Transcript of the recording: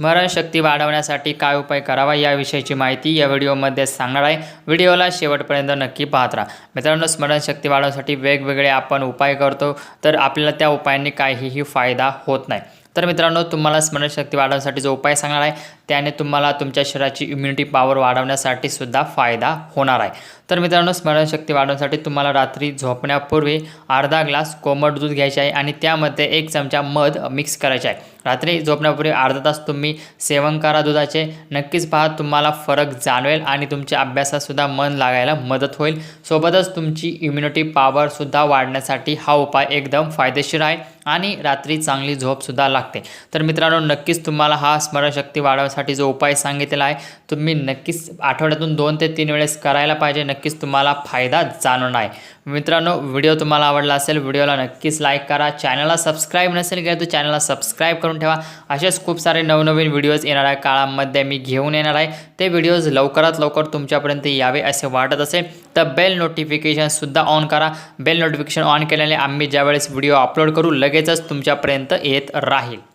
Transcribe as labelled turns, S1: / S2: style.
S1: स्मरणशक्ती वाढवण्यासाठी काय उपाय करावा याविषयीची माहिती या व्हिडिओमध्ये सांगणार आहे. व्हिडिओला शेवटपर्यंत नक्की पाहत राहा. मित्रांनो स्मरणशक्ती वाढवण्यासाठी वेगवेगळे आपण उपाय करतो तर आपल्याला त्या उपायांनी काहीही फायदा होत नाही. तर मित्रांनो तुम्हाला स्मरणशक्ती वाढवण्यासाठी जो उपाय सांगणार आहे त्याने तुम्हाला तुमच्या शरीराची इम्युनिटी पॉवर वाढवण्यासाठी सुद्धा फायदा होणार आहे. तर मित्रांनो स्मरणशक्ती वाढवण्यासाठी तुम्हाला रात्री झोपण्यापूर्वी अर्धा ग्लास कोमट दूध घ्यायचे आहे आणि त्यामध्ये एक चमचा मध मिक्स करायचे आहे. रात्री झोपण्यापूर्वी अर्धा तास तुम्ही सेवन करा दुधाचे. नक्कीच पहा तुम्हाला फरक जाणवेल आणि तुमच्या अभ्यासातसुद्धा मन लागायला मदत होईल. सोबतच तुमची इम्युनिटी पॉवरसुद्धा वाढण्यासाठी हा उपाय एकदम फायदेशीर आहे. आणि रात्री चांगली झोपसुद्धा लागते. तर मित्रांनो नक्कीच तुम्हाला हा स्मरणशक्ती वाढवण्यासाठी जो उपाय सांगितलेला आहे तुम्ही नक्कीच आठवड्यातून दोन ते तीन वेळेस करायला पाहिजे. नक्कीच तुम्हाला फायदा जाणवणार आहे. मित्रांनो व्हिडिओ तुम्हाला आवडला असेल व्हिडिओला नक्कीच लाईक करा. चॅनलला सबस्क्राईब नसेल केलं तर चॅनलला सबस्क्राईब करून ठेवा. असेच खूप सारे नवनवीन व्हिडिओज येणाऱ्या काळामध्ये मी घेऊन येणार आहे. ते व्हिडिओज लवकरात लवकर तुमच्यापर्यंत यावे असे वाटत असेल तर बेल नोटिफिकेशनसुद्धा ऑन करा. बेल नोटिफिकेशन ऑन केल्याने आम्ही ज्यावेळेस व्हिडिओ अपलोड करू लगेचच तुमच्यापर्यंत येत राहील.